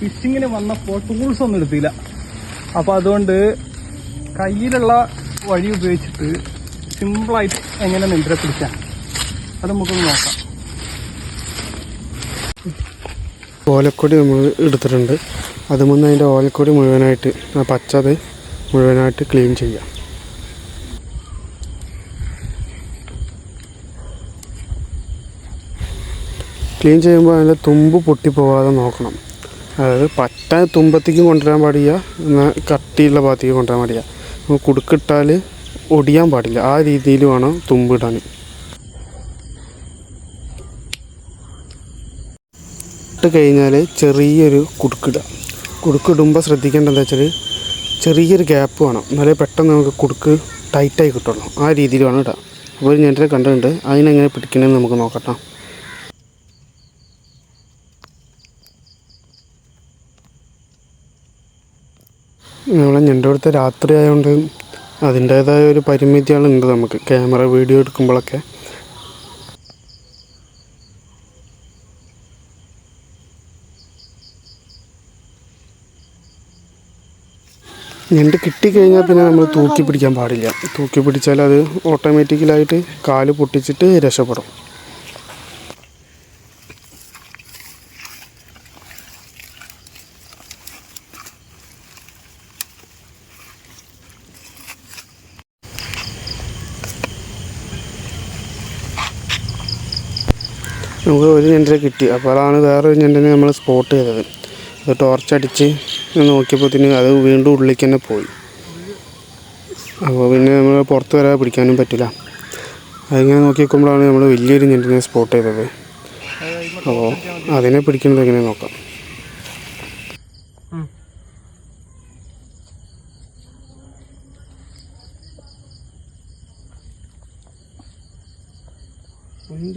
ഫിഷിങ്ങിന് വന്നപ്പോൾ ടൂൾസ് ഒന്നും എടുത്തില്ല. അപ്പൊ അതുകൊണ്ട് കയ്യിലുള്ള വഴി ഉപയോഗിച്ചിട്ട് സിമ്പിളായിട്ട് എങ്ങനെ നെഞ്ചിനെ പിടിക്കാം. അത് നമുക്കൊന്ന് നോക്കാം. ഓലക്കൊടി നമ്മൾ എടുത്തിട്ടുണ്ട്. അതുമുന്ന് അതിന്റെ ഓലക്കൊടി മുഴുവനായിട്ട് ആ പച്ചത് മുഴുവനായിട്ട് ക്ലീൻ ചെയ്യാം. ക്ലീൻ ചെയ്യുമ്പോൾ അതിന്റെ തുമ്പ് പൊട്ടിപ്പോവാതെ നോക്കണം. അതായത് പറ്റ തുമ്പത്തേക്ക് കൊണ്ടുവരാൻ പാടില്ല എന്നാൽ കട്ടിയുള്ള ഭാഗത്തേക്ക് കൊണ്ടുവരാൻ പാടില്ല. കുടുക്കിട്ടാൽ ഒടിയാൻ പാടില്ല. ആ രീതിയിൽ വേണം തുമ്പിടാൻ ഇട്ട് കഴിഞ്ഞാൽ ചെറിയൊരു കുടുക്കിടുക കുടുക്കിടുമ്പോൾ ശ്രദ്ധിക്കേണ്ടത് വെച്ചാൽ ചെറിയൊരു ഗ്യാപ്പ് വേണം. എന്നാലേ പെട്ടെന്ന് നമുക്ക് കുടുക്ക് ടൈറ്റായി കിട്ടുള്ളൂ. ആ രീതിയിൽ വേണം ഇടുക അപ്പോൾ ഞാൻ കണ്ടിട്ടുണ്ട്. അതിനെങ്ങനെ പിടിക്കണമെന്ന് നമുക്ക് നോക്കട്ടെ നമ്മളെ ഞണ്ട് അടുത്ത് രാത്രി ആയതുകൊണ്ട് അതിന്റേതായ ഒരു പരിമിതികളുണ്ട് നമുക്ക്. ക്യാമറ വീഡിയോ എടുക്കുമ്പോഴൊക്കെ ഞണ്ട് കിട്ടിക്കഴിഞ്ഞാൽ പിന്നെ നമ്മൾ തൂക്കി പിടിക്കാൻ പാടില്ല. തൂക്കി പിടിച്ചാൽ അത് ഓട്ടോമാറ്റിക്കലായിട്ട് കാൽ പൊട്ടിച്ചിട്ട് രക്ഷപ്പെടും. നമുക്ക് ഒരു ഞണ്ടിനെ കിട്ടി. അപ്പോൾ അപ്പോഴാണ് വേറൊരു ഞണ്ടിനെ നമ്മൾ സ്പോട്ട് ചെയ്തത്. അത് ടോർച്ചടിച്ച് നോക്കിയപ്പോഴത്തേന് അത് വീണ്ടും ഉള്ളിലേക്ക് തന്നെ പോയി. അപ്പോൾ പിന്നെ നമ്മൾ പുറത്ത് വരാതെ പിടിക്കാനും പറ്റില്ല. അതിങ്ങനെ നോക്കി നിൽക്കുമ്പോഴാണ് നമ്മൾ വലിയൊരു ഞണ്ടിനെ സ്പോട്ട് ചെയ്തത്. അപ്പോൾ അതിനെ പിടിക്കുന്നത് എങ്ങനെ നോക്കാം.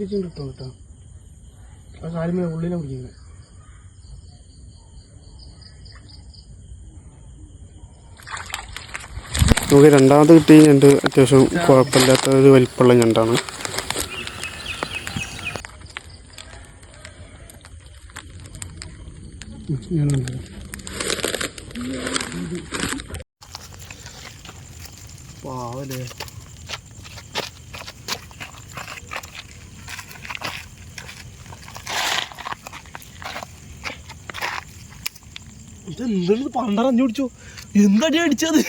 കിട്ടും കേട്ടോ ആ കാലുമേ ഉള്ളിനെ പിടിക്കുന്നത്. നമുക്ക് രണ്ടാമത് കിട്ടിയ ഞണ്ട് അത്യാവശ്യം കുഴപ്പമില്ലാത്ത ഒരു വലിപ്പമുള്ള ഞണ്ടാണ്. പാവലേ ഇതെന്താണ് പണ്ടറഞ്ഞു പിടിച്ചു എന്തടി അടിച്ചത്?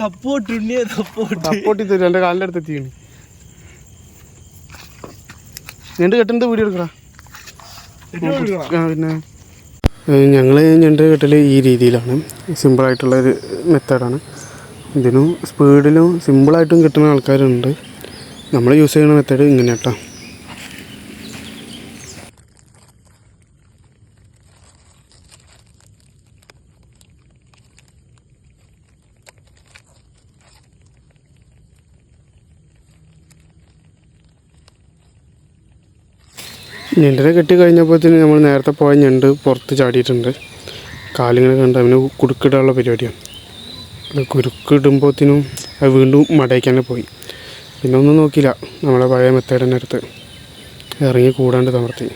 തപ്പോട്ടുണ്ണിയെ തപ്പോട്ട്. തപ്പോട്ടി തരും എന്റെ കാലിന്റെ അടുത്ത് എത്തിയാണ് ഞണ്ട് കെട്ടിന്റെ വീഡിയോ എടുക്കടാ. പിന്നെ. ഞങ്ങൾ ഞണ്ട് കെട്ടൽ ഈ രീതിയിലാണ്. സിമ്പിളായിട്ടുള്ള ഒരു മെത്തേഡാണ്. ഇതിനും സ്പീഡിലും സിമ്പിളായിട്ടും കിട്ടുന്ന ആൾക്കാരുണ്ട്. നമ്മൾ യൂസ് ചെയ്യുന്ന മെത്തേഡ് ഇങ്ങനെ കേട്ടോ ഞണ്ടിനെ കെട്ടി കഴിഞ്ഞപ്പോഴത്തേന് നമ്മൾ നേരത്തെ പോയ ഞണ്ട് പുറത്ത് ചാടിയിട്ടുണ്ട്. കാലിങ്ങനെ കണ്ട് അവന് കുടുക്കിടാനുള്ള പരിപാടിയാണ്. കുരുക്കിടുമ്പോഴത്തേനും അത് വീണ്ടും മടയ്ക്ക് പോയി. പിന്നെ ഒന്നും നോക്കിയില്ല. നമ്മളെ പഴയ മെത്തേഡ് തന്നെ ഇറങ്ങി കൂടാണ്ട് തമർത്തി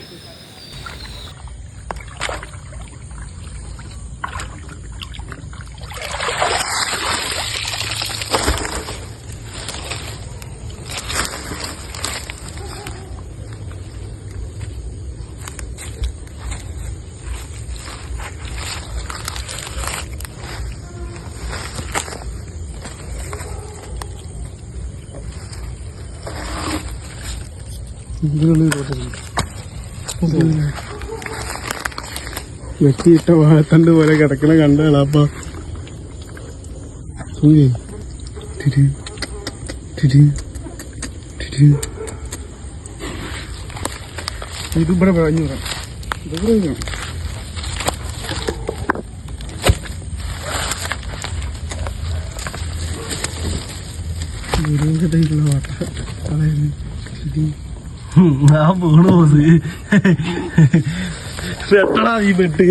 വെട്ടിയിട്ട വാഴത്തണ്ട് പോലെ കിടക്കണ കണ്ടാളാ അപ്പൊ ഇത് ഇവിടെ പറഞ്ഞു ഇത് ഇവിടെ ദൂരം വാട്ടർ. ആ വീണ് പോസ് വെട്ടടാ ഈ പെട്ട്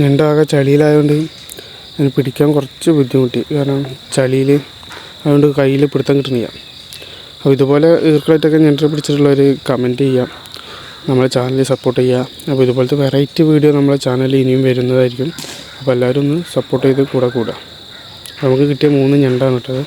ഞണ്ടാകെ ചളിയിലായതുകൊണ്ട് അതിന് പിടിക്കാൻ കുറച്ച് ബുദ്ധിമുട്ടി. കാരണം ചളിയിൽ അതുകൊണ്ട് കയ്യിൽ പിടുത്തം കിട്ടുന്നില്ല. അപ്പോൾ ഇതുപോലെ ഈർക്കളായിട്ടൊക്കെ ഞെണ്ടരെ പിടിച്ചിട്ടുള്ളവർ കമന്റ് ചെയ്യാം. നമ്മളെ ചാനൽ സപ്പോർട്ട് ചെയ്യുക അപ്പോൾ ഇതുപോലത്തെ വെറൈറ്റി വീഡിയോ നമ്മളെ ചാനലിൽ ഇനിയും വരുന്നതായിരിക്കും. അപ്പോൾ എല്ലാവരും ഒന്ന് സപ്പോർട്ട് ചെയ്ത് കൂടെ കൂടാം. നമുക്ക് കിട്ടിയ മൂന്ന് ഞണ്ടാണ് കേട്ടത്